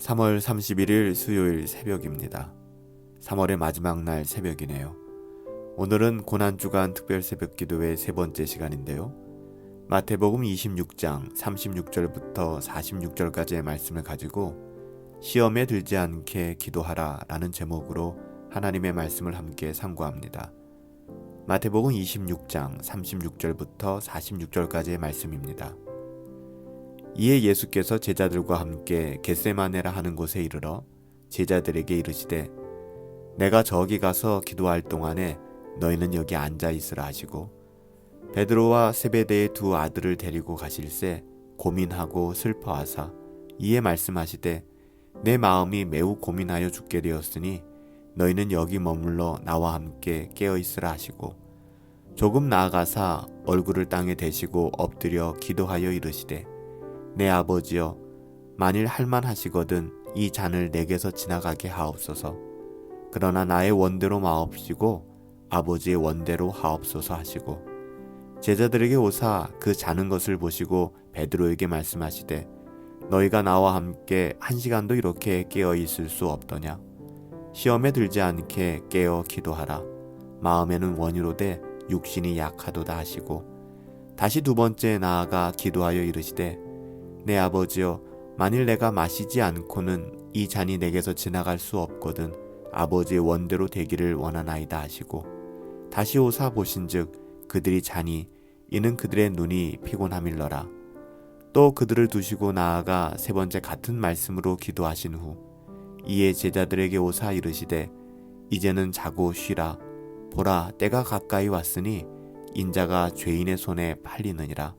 3월 31일 수요일 새벽입니다. 3월의 마지막 날 새벽이네요. 오늘은 고난주간 특별 새벽 기도의 세 번째 시간인데요. 마태복음 26장 36절부터 46절까지의 말씀을 가지고 시험에 들지 않게 기도하라 라는 제목으로 하나님의 말씀을 함께 상고합니다. 마태복음 26장 36절부터 46절까지의 말씀입니다. 이에 예수께서 제자들과 함께 겟세마네라 하는 곳에 이르러 제자들에게 이르시되 내가 저기 가서 기도할 동안에 너희는 여기 앉아 있으라 하시고 베드로와 세베대의 두 아들을 데리고 가실새 고민하고 슬퍼하사 이에 말씀하시되 내 마음이 매우 고민하여 죽게 되었으니 너희는 여기 머물러 나와 함께 깨어 있으라 하시고 조금 나아가사 얼굴을 땅에 대시고 엎드려 기도하여 이르시되 내 아버지여 만일 할만하시거든 이 잔을 내게서 지나가게 하옵소서. 그러나 나의 원대로 마옵시고 아버지의 원대로 하옵소서 하시고. 제자들에게 오사 그 자는 것을 보시고 베드로에게 말씀하시되 너희가 나와 함께 한 시간도 이렇게 깨어 있을 수 없더냐? 시험에 들지 않게 깨어 기도하라. 마음에는 원이로되 육신이 약하도다 하시고. 다시 두 번째 나아가 기도하여 이르시되 내 아버지여 만일 내가 마시지 않고는 이 잔이 내게서 지나갈 수 없거든 아버지의 원대로 되기를 원하나이다 하시고 다시 오사 보신즉 그들이 자니 이는 그들의 눈이 피곤함일러라. 또 그들을 두시고 나아가 세 번째 같은 말씀으로 기도하신 후 이에 제자들에게 오사 이르시되 이제는 자고 쉬라. 보라 때가 가까이 왔으니 인자가 죄인의 손에 팔리느니라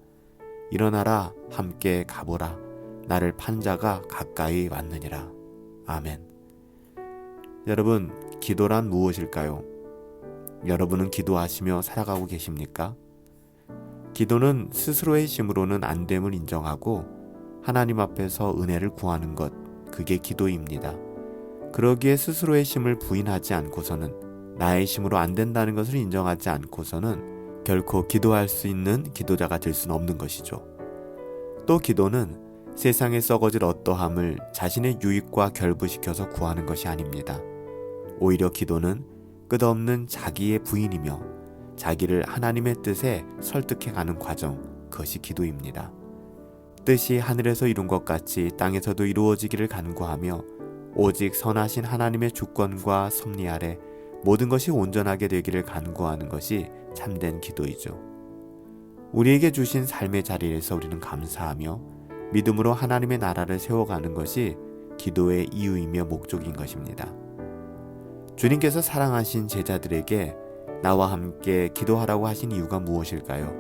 일어나라 함께 가보라 나를 판 자가 가까이 왔느니라 아멘 여러분 기도란 무엇일까요? 여러분은 기도하시며 살아가고 계십니까? 기도는 스스로의 힘으로는 안 됨을 인정하고 하나님 앞에서 은혜를 구하는 것 그게 기도입니다. 그러기에 스스로의 힘을 부인하지 않고서는 나의 힘으로 안 된다는 것을 인정하지 않고서는 결코 기도할 수 있는 기도자가 될 수는 없는 것이죠. 또 기도는 세상에 썩어질 어떠함을 자신의 유익과 결부시켜서 구하는 것이 아닙니다. 오히려 기도는 끝없는 자기의 부인이며 자기를 하나님의 뜻에 설득해 가는 과정, 그것이 기도입니다. 뜻이 하늘에서 이룬 것 같이 땅에서도 이루어지기를 간구하며 오직 선하신 하나님의 주권과 섭리 아래 모든 것이 온전하게 되기를 간구하는 것이 참된 기도이죠. 우리에게 주신 삶의 자리에서 우리는 감사하며 믿음으로 하나님의 나라를 세워가는 것이 기도의 이유이며 목적인 것입니다. 주님께서 사랑하신 제자들에게 나와 함께 기도하라고 하신 이유가 무엇일까요?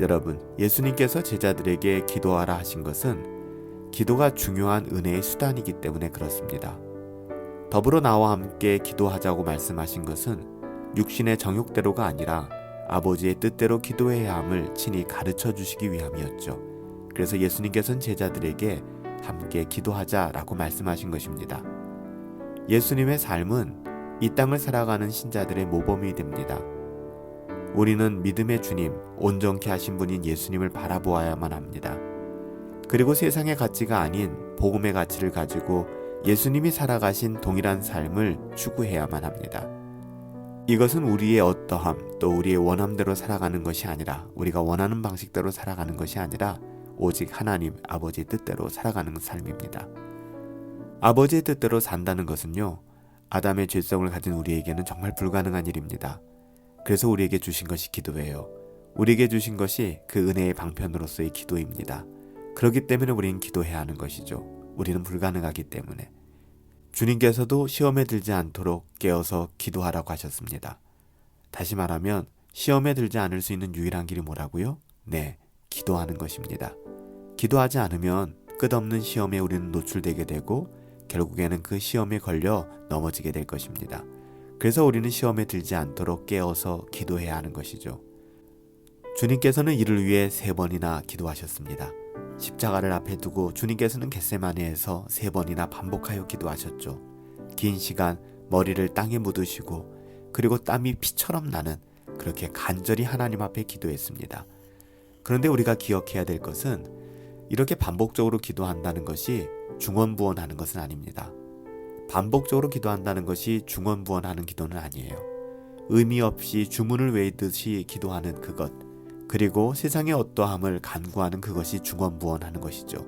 여러분, 예수님께서 제자들에게 기도하라 하신 것은 기도가 중요한 은혜의 수단이기 때문에 그렇습니다. 더불어 나와 함께 기도하자고 말씀하신 것은 육신의 정욕대로가 아니라 아버지의 뜻대로 기도해야 함을 친히 가르쳐 주시기 위함이었죠. 그래서 예수님께서는 제자들에게 함께 기도하자라고 말씀하신 것입니다. 예수님의 삶은 이 땅을 살아가는 신자들의 모범이 됩니다. 우리는 믿음의 주님, 온전케 하신 분인 예수님을 바라보아야만 합니다. 그리고 세상의 가치가 아닌 복음의 가치를 가지고 예수님이 살아가신 동일한 삶을 추구해야만 합니다. 이것은 우리의 어떠함 또 우리의 원함대로 살아가는 것이 아니라 우리가 원하는 방식대로 살아가는 것이 아니라 오직 하나님 아버지의 뜻대로 살아가는 삶입니다. 아버지의 뜻대로 산다는 것은요. 아담의 죄성을 가진 우리에게는 정말 불가능한 일입니다. 그래서 우리에게 주신 것이 기도예요. 우리에게 주신 것이 그 은혜의 방편으로서의 기도입니다. 그렇기 때문에 우리는 기도해야 하는 것이죠. 우리는 불가능하기 때문에. 주님께서도 시험에 들지 않도록 깨어서 기도하라고 하셨습니다. 다시 말하면 시험에 들지 않을 수 있는 유일한 길이 뭐라고요? 네, 기도하는 것입니다. 기도하지 않으면 끝없는 시험에 우리는 노출되게 되고 결국에는 그 시험에 걸려 넘어지게 될 것입니다. 그래서 우리는 시험에 들지 않도록 깨어서 기도해야 하는 것이죠. 주님께서는 이를 위해 세 번이나 기도하셨습니다. 십자가를 앞에 두고 주님께서는 겟세마네에서 세 번이나 반복하여 기도하셨죠. 긴 시간 머리를 땅에 묻으시고 그리고 땀이 피처럼 나는 그렇게 간절히 하나님 앞에 기도했습니다. 그런데 우리가 기억해야 될 것은 이렇게 반복적으로 기도한다는 것이 중원부원하는 것은 아닙니다. 반복적으로 기도한다는 것이 중원부원하는 기도는 아니에요. 의미 없이 주문을 외듯이 기도하는 그것, 그리고 세상의 어떠함을 간구하는 그것이 중원부원하는 것이죠.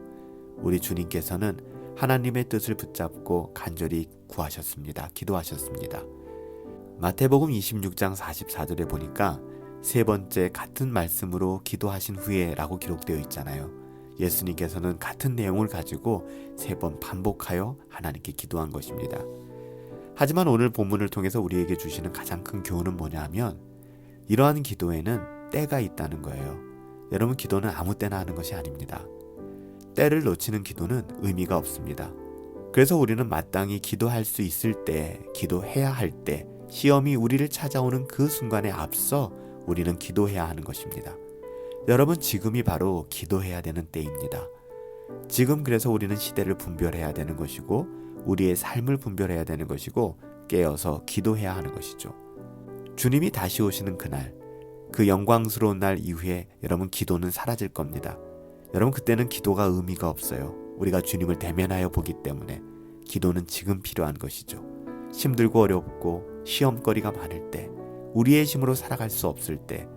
우리 주님께서는 하나님의 뜻을 붙잡고 간절히 구하셨습니다. 기도하셨습니다. 마태복음 26장 44절에 보니까 세 번째 같은 말씀으로 기도하신 후에라고 기록되어 있잖아요. 예수님께서는 같은 내용을 가지고 세 번 반복하여 하나님께 기도한 것입니다. 하지만 오늘 본문을 통해서 우리에게 주시는 가장 큰 교훈은 뭐냐 하면 이러한 기도에는 때가 있다는 거예요. 여러분 기도는 아무 때나 하는 것이 아닙니다. 때를 놓치는 기도는 의미가 없습니다. 그래서 우리는 마땅히 기도할 수 있을 때, 기도해야 할 때, 시험이 우리를 찾아오는 그 순간에 앞서 우리는 기도해야 하는 것입니다. 여러분, 지금이 바로 기도해야 되는 때입니다. 지금 그래서 우리는 시대를 분별해야 되는 것이고, 우리의 삶을 분별해야 되는 것이고, 깨어서 기도해야 하는 것이죠. 주님이 다시 오시는 그날, 그 영광스러운 날 이후에 여러분 기도는 사라질 겁니다. 여러분 그때는 기도가 의미가 없어요. 우리가 주님을 대면하여 보기 때문에 기도는 지금 필요한 것이죠. 힘들고 어렵고 시험거리가 많을 때, 우리의 힘으로 살아갈 수 없을 때,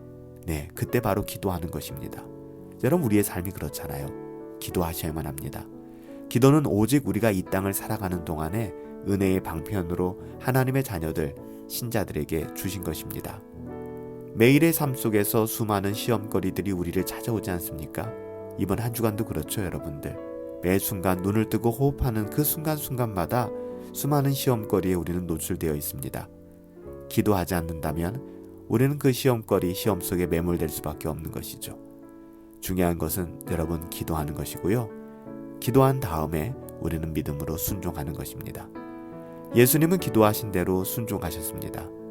네, 그때 바로 기도하는 것입니다. 여러분 우리의 삶이 그렇잖아요. 기도하셔야만 합니다. 기도는 오직 우리가 이 땅을 살아가는 동안에 은혜의 방편으로 하나님의 자녀들, 신자들에게 주신 것입니다. 매일의 삶 속에서 수많은 시험거리들이 우리를 찾아오지 않습니까? 이번 한 주간도 그렇죠, 여러분들. 매 순간 눈을 뜨고 호흡하는 그 순간순간마다 수많은 시험거리에 우리는 노출되어 있습니다. 기도하지 않는다면 우리는 그 시험거리, 시험 속에 매몰될 수밖에 없는 것이죠. 중요한 것은 여러분 기도하는 것이고요. 기도한 다음에 우리는 믿음으로 순종하는 것입니다. 예수님은 기도하신 대로 순종하셨습니다.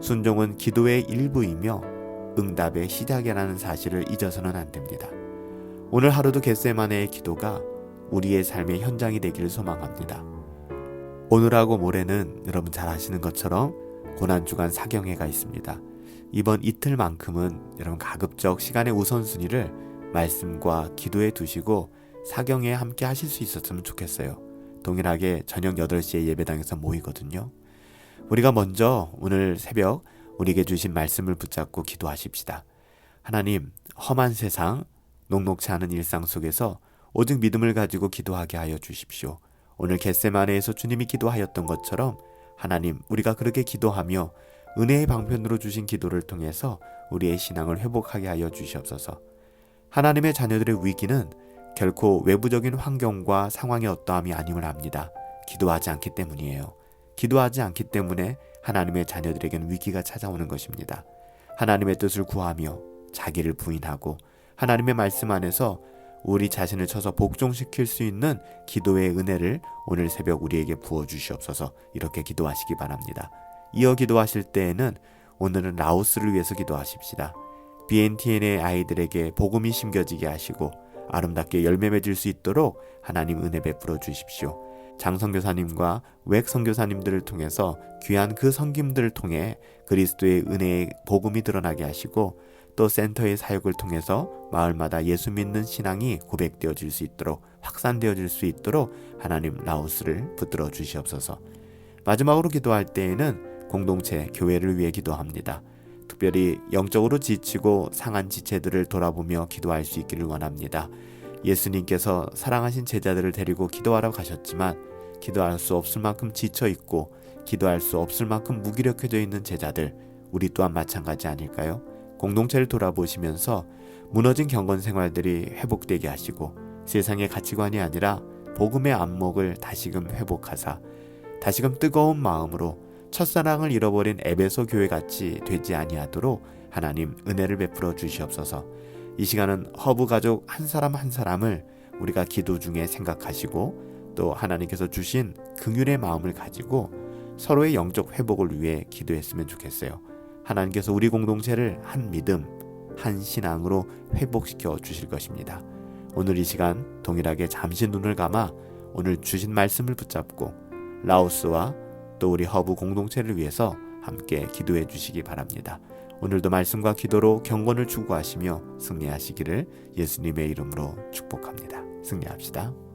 순종은 기도의 일부이며 응답의 시작이라는 사실을 잊어서는 안 됩니다. 오늘 하루도 겟세마네의 기도가 우리의 삶의 현장이 되기를 소망합니다. 오늘하고 모레는 여러분 잘 아시는 것처럼 고난주간 사경회가 있습니다. 이번 이틀만큼은 여러분 가급적 시간의 우선순위를 말씀과 기도에 두시고 사경회에 함께 하실 수 있었으면 좋겠어요. 동일하게 저녁 8시에 예배당에서 모이거든요. 우리가 먼저 오늘 새벽 우리에게 주신 말씀을 붙잡고 기도하십시다. 하나님, 험한 세상, 녹록치 않은 일상 속에서 오직 믿음을 가지고 기도하게 하여 주십시오. 오늘 겟세마네에서 주님이 기도하였던 것처럼 하나님, 우리가 그렇게 기도하며 은혜의 방편으로 주신 기도를 통해서 우리의 신앙을 회복하게 하여 주시옵소서. 하나님의 자녀들의 위기는 결코 외부적인 환경과 상황의 어떠함이 아님을 압니다. 기도하지 않기 때문이에요. 기도하지 않기 때문에 하나님의 자녀들에게는 위기가 찾아오는 것입니다. 하나님의 뜻을 구하며 자기를 부인하고 하나님의 말씀 안에서 우리 자신을 쳐서 복종시킬 수 있는 기도의 은혜를 오늘 새벽 우리에게 부어 주시옵소서 이렇게 기도하시기 바랍니다. 이어 기도하실 때에는 오늘은 라오스를 위해서 기도하십시다. BNTN의 아이들에게 복음이 심겨지게 하시고 아름답게 열매 맺을 수 있도록 하나님 은혜 베풀어 주십시오. 장성교사님과 외 선교사님들을 통해서 귀한 그 성김들을 통해 그리스도의 은혜의 복음이 드러나게 하시고 또 센터의 사역을 통해서 마을마다 예수 믿는 신앙이 고백되어질 수 있도록 확산되어질 수 있도록 하나님 라오스를 붙들어 주시옵소서. 마지막으로 기도할 때에는 공동체 교회를 위해 기도합니다. 특별히 영적으로 지치고 상한 지체들을 돌아보며 기도할 수 있기를 원합니다. 예수님께서 사랑하신 제자들을 데리고 기도하러 가셨지만 기도할 수 없을 만큼 지쳐 있고 기도할 수 없을 만큼 무기력해져 있는 제자들 우리 또한 마찬가지 아닐까요? 공동체를 돌아보시면서 무너진 경건 생활들이 회복되게 하시고 세상의 가치관이 아니라 복음의 안목을 다시금 회복하사 다시금 뜨거운 마음으로 첫사랑을 잃어버린 에베소 교회 같이 되지 아니하도록 하나님 은혜를 베풀어 주시옵소서. 이 시간은 허브 가족 한 사람 한 사람을 우리가 기도 중에 생각하시고 또 하나님께서 주신 긍휼의 마음을 가지고 서로의 영적 회복을 위해 기도했으면 좋겠어요. 하나님께서 우리 공동체를 한 믿음, 한 신앙으로 회복시켜 주실 것입니다. 오늘 이 시간 동일하게 잠시 눈을 감아 오늘 주신 말씀을 붙잡고 라오스와 또 우리 허브 공동체를 위해서 함께 기도해 주시기 바랍니다. 오늘도 말씀과 기도로 경건을 추구하시며 승리하시기를 예수님의 이름으로 축복합니다. 승리합시다.